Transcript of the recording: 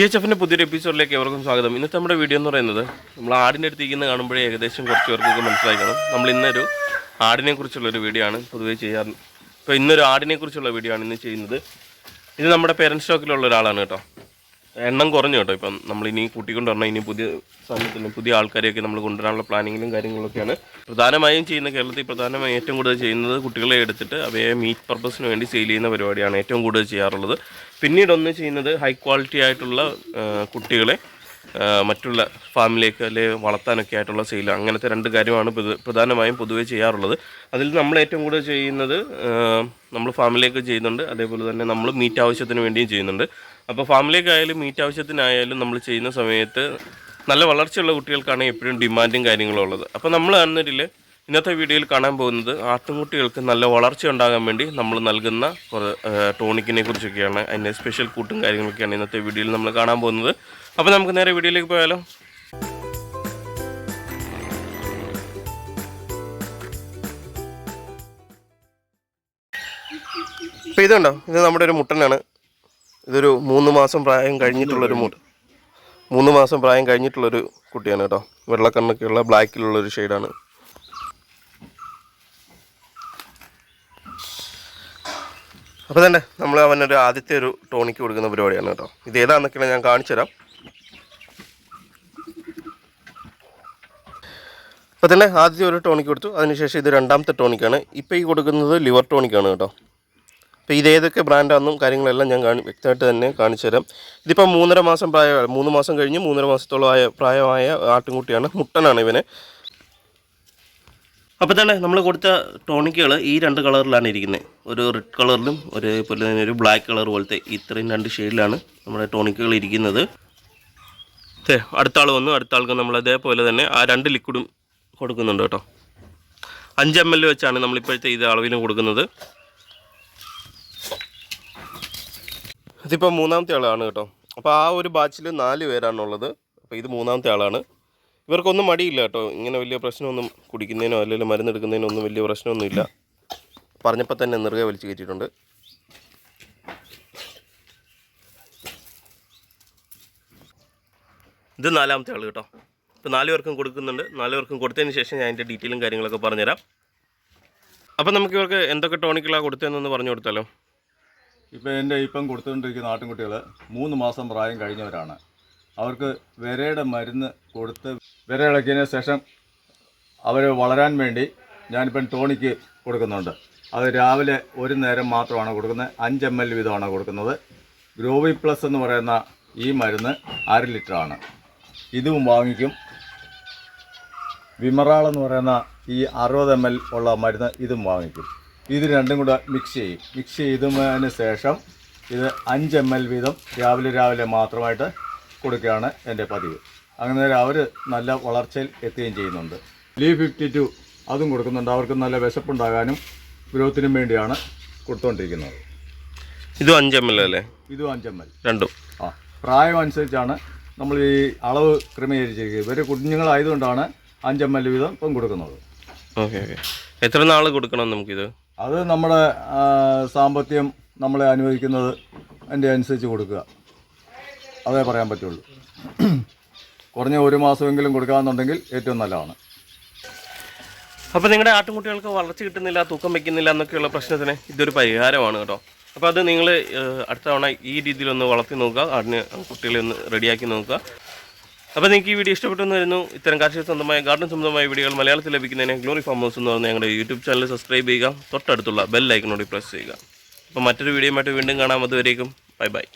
G H എഫിന്റെ പുതിയൊരു എപ്പിസോഡിലേക്ക് എവർക്കും സ്വാഗതം. ഇന്നത്തെ നമ്മുടെ വീഡിയോ എന്ന് പറയുന്നത് നമ്മൾ ആടിന്റെ അടുത്ത് ഇരിക്കുന്ന കാണുമ്പോഴേ ഏകദേശം കുറച്ച് പേർക്കൊക്കെ മനസ്സിലാക്കണം നമ്മൾ ഇന്നൊരു ആടിനെ കുറിച്ചുള്ള ഒരു വീഡിയോ ആണ് പൊതുവേ ചെയ്യാറ്. ഇപ്പോൾ ഇന്നൊരു ആടിനെ കുറിച്ചുള്ള വീഡിയോ ആണ് ഇന്ന് ചെയ്യുന്നത്. ഇത് നമ്മുടെ പേരൻസ് സ്റ്റോക്കിലുള്ള ഒരാളാണ് കേട്ടോ. എണ്ണം കുറഞ്ഞു കേട്ടോ. ഇപ്പം നമ്മൾ ഇനി കൂട്ടിക്കൊണ്ട് വരണം ഇനി പുതിയ സമയത്തിന് പുതിയ ആൾക്കാരെയൊക്കെ നമ്മൾ കൊണ്ടുവരാനുള്ള പ്ലാനിങ്ങിലും കാര്യങ്ങളൊക്കെയാണ്. പ്രധാനമായും ചെയ്യുന്ന കേരളത്തിൽ പ്രധാനമായും ഏറ്റവും കൂടുതൽ ചെയ്യുന്നത് കുട്ടികളെ എടുത്തിട്ട് അവയെ മീറ്റ് പർപ്പസിന് വേണ്ടി സെയിൽ ചെയ്യുന്ന പരിപാടിയാണ് ഏറ്റവും കൂടുതൽ ചെയ്യാറുള്ളത്. പിന്നീട് ഒന്ന് ചെയ്യുന്നത് ഹൈ ക്വാളിറ്റി ആയിട്ടുള്ള കുട്ടികളെ മറ്റുള്ള ഫാമിലേക്ക് അല്ലെങ്കിൽ വളർത്താനൊക്കെ ആയിട്ടുള്ള സെയിൽ അങ്ങനത്തെ രണ്ട് കാര്യമാണ് പ്രധ- പ്രധാനമായും പൊതുവേ ചെയ്യാറുള്ളത്. അതിൽ നമ്മൾ ഏറ്റവും കൂടുതൽ ചെയ്യുന്നത് നമ്മൾ ഫാമിലേക്ക് ചെയ്യുന്നുണ്ട്. അതേപോലെ തന്നെ നമ്മൾ മീറ്റ് ആവശ്യത്തിന് വേണ്ടിയും ചെയ്യുന്നുണ്ട്. അപ്പോൾ ഫാമിലേക്കായാലും മീറ്റ് ആവശ്യത്തിനായാലും നമ്മൾ ചെയ്യുന്ന സമയത്ത് നല്ല വളർച്ചയുള്ള കുട്ടികൾക്കാണ് എപ്പോഴും ഡിമാൻഡും കാര്യങ്ങളും ഉള്ളത്. അപ്പോൾ നമ്മൾ കാണുന്നതിൽ ഇന്നത്തെ വീഡിയോയിൽ കാണാൻ പോകുന്നത് ആട്ടുംകുട്ടികൾക്ക് നല്ല വളർച്ച ഉണ്ടാകാൻ വേണ്ടി നമ്മൾ നൽകുന്ന ടോണിക്കിനെ കുറിച്ചൊക്കെയാണ് അതിന്റെ സ്പെഷ്യൽ കൂട്ടും കാര്യങ്ങളൊക്കെയാണ് ഇന്നത്തെ വീഡിയോയിൽ നമ്മൾ കാണാൻ പോകുന്നത്. അപ്പോൾ നമുക്ക് നേരെ വീഡിയോയിലേക്ക് പോയാലോ? അപ്പോൾ ഇതുണ്ടോ ഇത് നമ്മുടെ ഒരു മുട്ടനാണ്. ഇതൊരു മൂന്ന് മാസം പ്രായം കഴിഞ്ഞിട്ടുള്ളൊരു മുട്ട മൂന്ന് മാസം പ്രായം കഴിഞ്ഞിട്ടുള്ളൊരു കുട്ടിയാണ് കേട്ടോ. വെള്ളക്കണ്ണൊക്കെയുള്ള ബ്ലാക്കിലുള്ളൊരു ഷെയ്ഡാണ്. അപ്പോൾ തന്നെ നമ്മൾ അവനൊരു ആദ്യത്തെ ഒരു ടോണിക്ക് കൊടുക്കുന്ന പരിപാടിയാണ് കേട്ടോ. ഇത് ഏതാണെന്നൊക്കെ ഞാൻ കാണിച്ചു തരാം. അപ്പോൾ തന്നെ ആദ്യത്തെ ഒരു ടോണിക്ക് കൊടുത്തു. അതിനുശേഷം ഇത് രണ്ടാമത്തെ ടോണിക്കാണ് ഇപ്പോൾ ഈ കൊടുക്കുന്നത് ലിവർ ടോണിക്കാണ് കേട്ടോ. അപ്പോൾ ഇത് ഏതൊക്കെ ബ്രാൻഡാണെന്നും കാര്യങ്ങളെല്ലാം ഞാൻ കാണി വ്യക്തമായിട്ട് തന്നെ കാണിച്ചു തരാം. ഇതിപ്പോൾ മൂന്നര മാസം പ്രായമായ മൂന്ന് മാസം കഴിഞ്ഞ് മൂന്നര മാസത്തോളമായ പ്രായമായ ആട്ടിൻകുട്ടിയാണ് മുട്ടനാണ് ഇവന്. അപ്പോൾ തന്നെ നമ്മൾ കൊടുത്ത ടോണിക്കുകൾ ഈ രണ്ട് കളറിലാണ് ഇരിക്കുന്നത് ഒരു റെഡ് കളറിലും ഒരു പോലെ തന്നെ ഒരു ബ്ലാക്ക് കളർ പോലത്തെ ഇത്രയും രണ്ട് ഷെയ്ഡിലാണ് നമ്മുടെ ടോണിക്കുകൾ ഇരിക്കുന്നത്. അടുത്ത ആൾ വന്നു. അടുത്ത ആൾക്ക് നമ്മൾ അതേപോലെ തന്നെ ആ രണ്ട് ലിക്വിഡും കൊടുക്കുന്നുണ്ട് കേട്ടോ. അഞ്ച് എം എൽ വെച്ചാണ് നമ്മളിപ്പോഴത്തെ ഇത് അളവിന് കൊടുക്കുന്നത്. ഇതിപ്പോൾ മൂന്നാമത്തെ ആളാണ് കേട്ടോ. അപ്പോൾ ആ ഒരു ബാച്ചിൽ നാല് പേരാണുള്ളത്. അപ്പോൾ ഇത് മൂന്നാമത്തെ ആളാണ്. ഇവർക്കൊന്നും മടിയില്ല കേട്ടോ. ഇങ്ങനെ വലിയ പ്രശ്നമൊന്നും കുടിക്കുന്നതിനോ അല്ലെങ്കിൽ മരുന്നെടുക്കുന്നതിനോ ഒന്നും വലിയ പ്രശ്നമൊന്നുമില്ല. പറഞ്ഞപ്പോൾ തന്നെ നിറുകെ വലിച്ചു കയറ്റിയിട്ടുണ്ട്. ഇത് നാലാമത്തെ ആൾ കേട്ടോ. ഇപ്പോൾ നാല് പേർക്കും കൊടുക്കുന്നുണ്ട്. നാല് പേർക്കും കൊടുത്തതിന് ശേഷം ഞാൻ അതിന്റെ ഡീറ്റെയിലും കാര്യങ്ങളൊക്കെ പറഞ്ഞുതരാം. അപ്പോൾ നമുക്ക് ഇവർക്ക് എന്തൊക്കെ ടോണിക്കുകളാണ് കൊടുത്തതെന്നൊന്ന് പറഞ്ഞു കൊടുത്താലോ? ഇപ്പം എന്റെ ഇപ്പം കൊടുത്തുകൊണ്ടിരിക്കുന്ന ആട്ടിൻകുട്ടികൾ മൂന്ന് മാസം പ്രായം കഴിഞ്ഞവരാണ്. അവർക്ക് വിരയുടെ മരുന്ന് കൊടുത്ത് വിരയിളക്കിയതിന് ശേഷം അവർ വളരാൻ വേണ്ടി ഞാനിപ്പം ടോണിക്ക് കൊടുക്കുന്നുണ്ട്. അത് രാവിലെ ഒരു നേരം മാത്രമാണ് കൊടുക്കുന്നത്. അഞ്ച് എം എൽ വീതമാണ് കൊടുക്കുന്നത്. ഗ്രോവി പ്ലസ് എന്ന് പറയുന്ന ഈ മരുന്ന് അര ലിറ്ററാണ് ഇതും വാങ്ങിക്കും. വിമറാൾ എന്ന് പറയുന്ന ഈ അറുപത് എം എൽ ഉള്ള മരുന്ന് ഇതും വാങ്ങിക്കും. ഇത് രണ്ടും കൂടെ മിക്സ് ചെയ്യും. മിക്സ് ചെയ്തതിന് ശേഷം ഇത് അഞ്ച് എം എൽ വീതം രാവിലെ രാവിലെ മാത്രമായിട്ട് കൊടുക്കുകയാണ് എന്റെ പതിവ്. അങ്ങനെ അവർ നല്ല വളർച്ചയിൽ എത്തുകയും ചെയ്യുന്നുണ്ട്. ലീ ഫിഫ്റ്റി ടു അതും കൊടുക്കുന്നുണ്ട്. അവർക്ക് നല്ല വിശപ്പുണ്ടാകാനും ഗ്രോത്തിനും വേണ്ടിയാണ് കൊടുത്തുകൊണ്ടിരിക്കുന്നത് ഇതും അഞ്ച് എം എൽ അല്ലേ? ഇതും അഞ്ച് എം എൽ. രണ്ടും. ആ പ്രായം അനുസരിച്ചാണ് നമ്മൾ ഈ അളവ് ക്രമീകരിച്ചിരിക്കുന്നത്. ഇവർ കുഞ്ഞുങ്ങളായതുകൊണ്ടാണ് അഞ്ച് എം എൽ വീതം ഇപ്പം കൊടുക്കുന്നത്. Okay okay. എത്ര നാൾ കൊടുക്കണം നമുക്കിത്? അത് നമ്മുടെ സാമ്പത്തികം നമ്മളെ അനുവദിക്കുന്നത് അതിന്റെ അനുസരിച്ച് കൊടുക്കുക. അതേ പറയാൻ പറ്റുള്ളൂ. കുറഞ്ഞ ഒരു മാസമെങ്കിലും കൊടുക്കാമെന്നുണ്ടെങ്കിൽ ഏറ്റവും നല്ലതാണ്. അപ്പോൾ നിങ്ങളുടെ ആട്ടുംകുട്ടികൾക്ക് വളർച്ച കിട്ടുന്നില്ല തൂക്കം വെക്കുന്നില്ല എന്നൊക്കെയുള്ള പ്രശ്നത്തിന് ഇതൊരു പരിഹാരമാണ് കേട്ടോ. അപ്പോൾ അത് നിങ്ങൾ അടുത്ത തവണ ഈ രീതിയിലൊന്ന് വളർത്തി നോക്കുക ആടിന് കുട്ടികളെ ഒന്ന് റെഡിയാക്കി നോക്കുക. അപ്പോൾ നിങ്ങൾക്ക് ഈ വീഡിയോ ഇഷ്ടപ്പെട്ടെന്ന് വരുന്നു. ഇത്തരം കാർഷിക സ്വന്തമായ ഗാർഡൻ സംബന്ധമായ വീഡിയോകൾ മലയാളത്തിൽ ലഭിക്കുന്നതിന് ഗ്ലോറി ഫാം ഹൗസ് എന്ന് പറഞ്ഞ ഞങ്ങളുടെ യൂട്യൂബ് ചാനൽ സബ്സ്ക്രൈബ് ചെയ്യുക. തൊട്ടടുത്തുള്ള ബെൽ പ്രസ് ചെയ്യുക. അപ്പോൾ മറ്റൊരു വീഡിയോയുമായിട്ട് വീണ്ടും കാണാം. അതുവരേക്കും ബൈ ബൈ